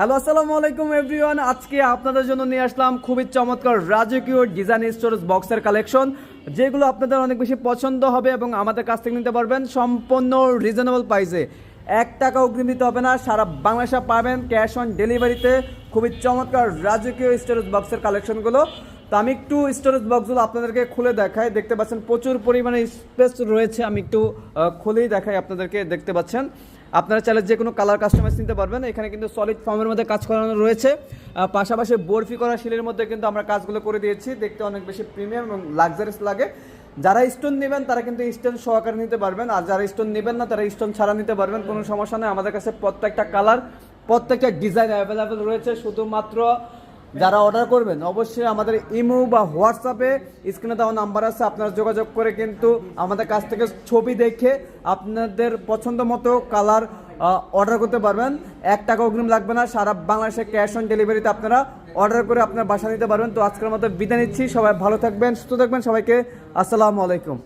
Hello, আসসালামু আলাইকুম everyone. আজকে আপনাদের জন্য নিয়ে আসলাম খুবই চমৎকার রাজকীয় ডিজাইন স্টোরেজ বক্সের কালেকশন, যেগুলো আপনাদের অনেক বেশি পছন্দ হবে এবং আমাদের কাছ থেকে নিতে পারবেন সম্পূর্ণ রিজনেবল প্রাইসে এক টাকা অগ্রিম দিতে হবে না, সারা বাংলাদেশে পাবেন ক্যাশ অন ডেলিভারিতে খুবই চমৎকার রাজকীয় স্টোরেজ বক্সের কালেকশনগুলো। তো আমি একটু স্টোরেজ বক্সগুলো আপনাদেরকে খুলে দেখাই। দেখতে পাচ্ছেন প্রচুর পরিমাণে স্পেস রয়েছে, আমি একটু খুলেই দেখাই আপনাদেরকে, দেখতে পাচ্ছেন। আপনারা চাইলে যে কোনো কালার কাস্টমাইজ নিতে পারবেন। এখানে কিন্তু সলিড ফর্মের মধ্যে কাজ করানো রয়েছে। পাশাপাশি বরফি করা শিলের মধ্যে কিন্তু আমরা কাজগুলো করে দিয়েছি। দেখতে অনেক বেশি প্রিমিয়াম এবং লাক্সারিয়াস লাগে। যারা স্টোন নেবেন, তারা কিন্তু স্টোন সহকারে নিতে পারবেন। আর যারা স্টোন নেবেন না, তারা স্টোন ছাড়া নিতে পারবেন। কোনো সমস্যা নেই। আমাদের কাছে প্রত্যেকটা কালার প্রত্যেকটা ডিজাইন অ্যাভেলেবেল রয়েছে। শুধুমাত্র যারা অর্ডার করবেন, অবশ্যই আমাদের ইমো বা হোয়াটসঅ্যাপে স্ক্রিনে দেওয়া নাম্বার আছে, আপনারা যোগাযোগ করে কিন্তু আমাদের কাছ থেকে ছবি দেখে আপনাদের পছন্দ মতো কালার অর্ডার করতে পারবেন। এক টাকা অগ্রিম লাগবে না, সারা বাংলাদেশে ক্যাশ অন ডেলিভারিতে আপনারা অর্ডার করে আপনার বাসা নিতে পারবেন। তো আজকের মতো বিদায় নিচ্ছি, সবাই ভালো থাকবেন, সুস্থ থাকবেন সবাইকে। আসসালামু আলাইকুম।